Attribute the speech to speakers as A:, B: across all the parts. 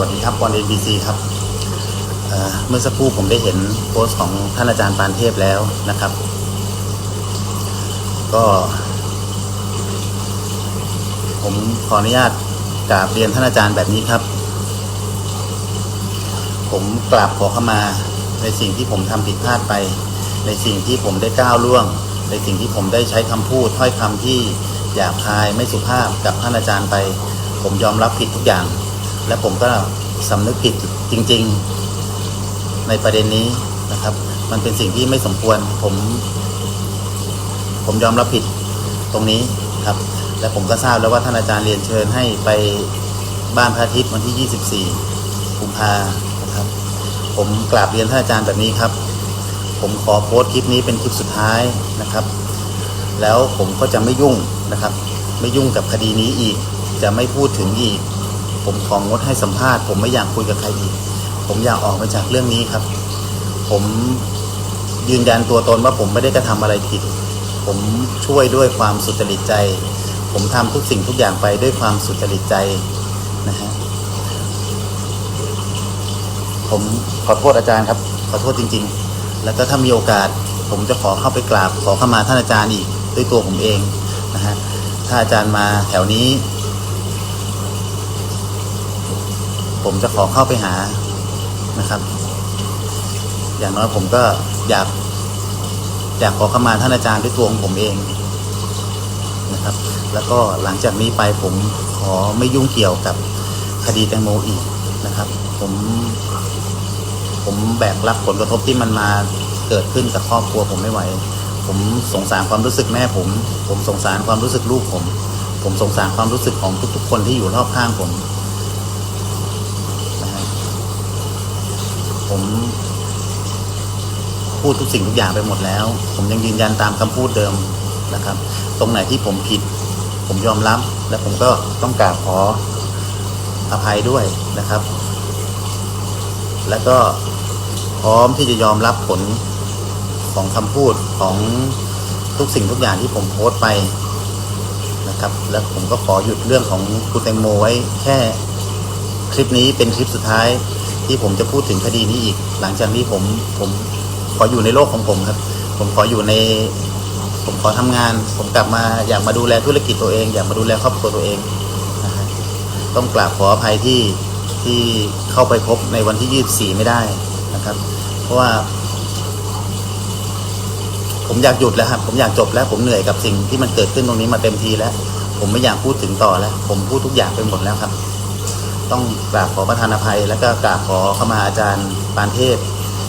A: วัสดีครับบอลเอ็นบีซีครับเมื่อสักครู่ผมได้เห็นโพสต์ของท่านอาจารย์ปานเทพแล้วนะครับ ก็ ผมขออนุญาตกราบเรียนท่านอาจารย์แบบนี้ครับ ผมกราบขอเข้ามาในสิ่งที่ผมทำผิดพลาดไป ในสิ่งที่ผมได้ก้าวล่วง ในสิ่งที่ผมได้ใช้คำพูดถ้อยคำที่หยาบคายไม่สุภาพกับท่านอาจารย์ไป ผมยอมรับผิดทุกอย่าง และผมก็สำนึกผิดจริง ๆ ในประเด็นนี้นะครับ มันเป็นสิ่งที่ไม่สมควรผม ผมยอมรับผิดตรงนี้ครับ และผมก็ทราบแล้วว่าท่านอาจารย์เรียนเชิญให้ไปบ้านพระอาทิตย์วันที่ 24กุมภานะครับ ผมกราบเรียนท่านอาจารย์แบบนี้ครับ ผมขอโพสต์คลิปนี้เป็นคลิปสุดท้ายนะครับ แล้วผมก็จะไม่ยุ่งนะครับ ไม่ยุ่งกับคดีนี้อีก จะไม่พูดถึงอีก ผมของงดให้สัมภาษณ์ ผมไม่อยากคุยกับใครอีก ผมอยากออกไปจากเรื่องนี้ครับ ผมยืนยันตัวตนว่าผมไม่ได้กระทำอะไรผิด ผมช่วยด้วยความสุจริตใจ ผมทำทุกสิ่งทุกอย่างไปด้วยความสุจริตใจนะฮะ ผมขอโทษอาจารย์ครับ ขอโทษจริง ๆ แล้วก็ถ้ามีโอกาส ผมจะขอเข้าไปกราบ ขอเข้ามาท่านอาจารย์อีกด้วยตัวผมเองนะฮะ ถ้าอาจารย์มาแถวนี้ ผมจะขอเข้าไปหานะครับ อย่างน้อยผมก็อยาก อยากขอเข้ามาท่านอาจารย์ด้วยตัวของผมเองนะครับ แล้วก็หลังจากนี้ไปผมขอไม่ยุ่งเกี่ยวกับคดีแตงโมอีกนะครับ ผม ผมแบกรับผลกระทบที่มันมาเกิดขึ้นกับครอบครัวผมไม่ไหว ผมสงสารความรู้สึกแม่ผม ผมสงสารความรู้สึกลูกผม ผมสงสารความรู้สึกของทุกๆคนที่อยู่รอบข้างผมนะฮะ ผมพูดทุกสิ่งทุกอย่างไปหมดแล้ว ผมยังยืนยันตามคำพูดเดิมนะครับ ตรงไหนที่ผมผิด ผมยอมรับ และผมก็ต้องกราบขออภัยด้วยนะครับ แล้วก็พร้อมที่จะยอมรับผลของคำพูดของทุกสิ่งทุกอย่างที่ผมโพสต์ไปนะครับ และผมก็ขอหยุดเรื่องของคุณแตงโมไว้แค่คลิปนี้เป็นคลิปสุดท้าย ที่ผมจะพูดถึงคดีนี้อีก หลังจากนี้ผมผมขออยู่ในโลกของผมครับ ผมขออยู่ใน ผมขอทำงาน ผมกลับมาอยากมาดูแลธุรกิจตัวเอง อยากมาดูแลครอบครัวตัวเองนะฮะต้องกราบขออภัยที่ที่เข้าไปพบในวันที่24ไม่ได้นะครับ เพราะว่า ผมอยากหยุดแล้วครับ ผมอยากจบแล้ว ผมเหนื่อยกับสิ่งที่มันเกิดขึ้นตรงนี้มาเต็มทีแล้ว ผมไม่อยากพูดถึงต่อแล้ว ผมพูดทุกอย่างไปหมดแล้วครับ ต้องกราบขอประทานอภัย และก็กราบขอเข้ามาอาจารย์ปานเทพ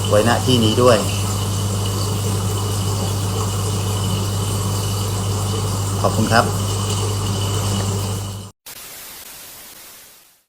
A: ไว้ณที่นี้ด้วยขอบคุณครับ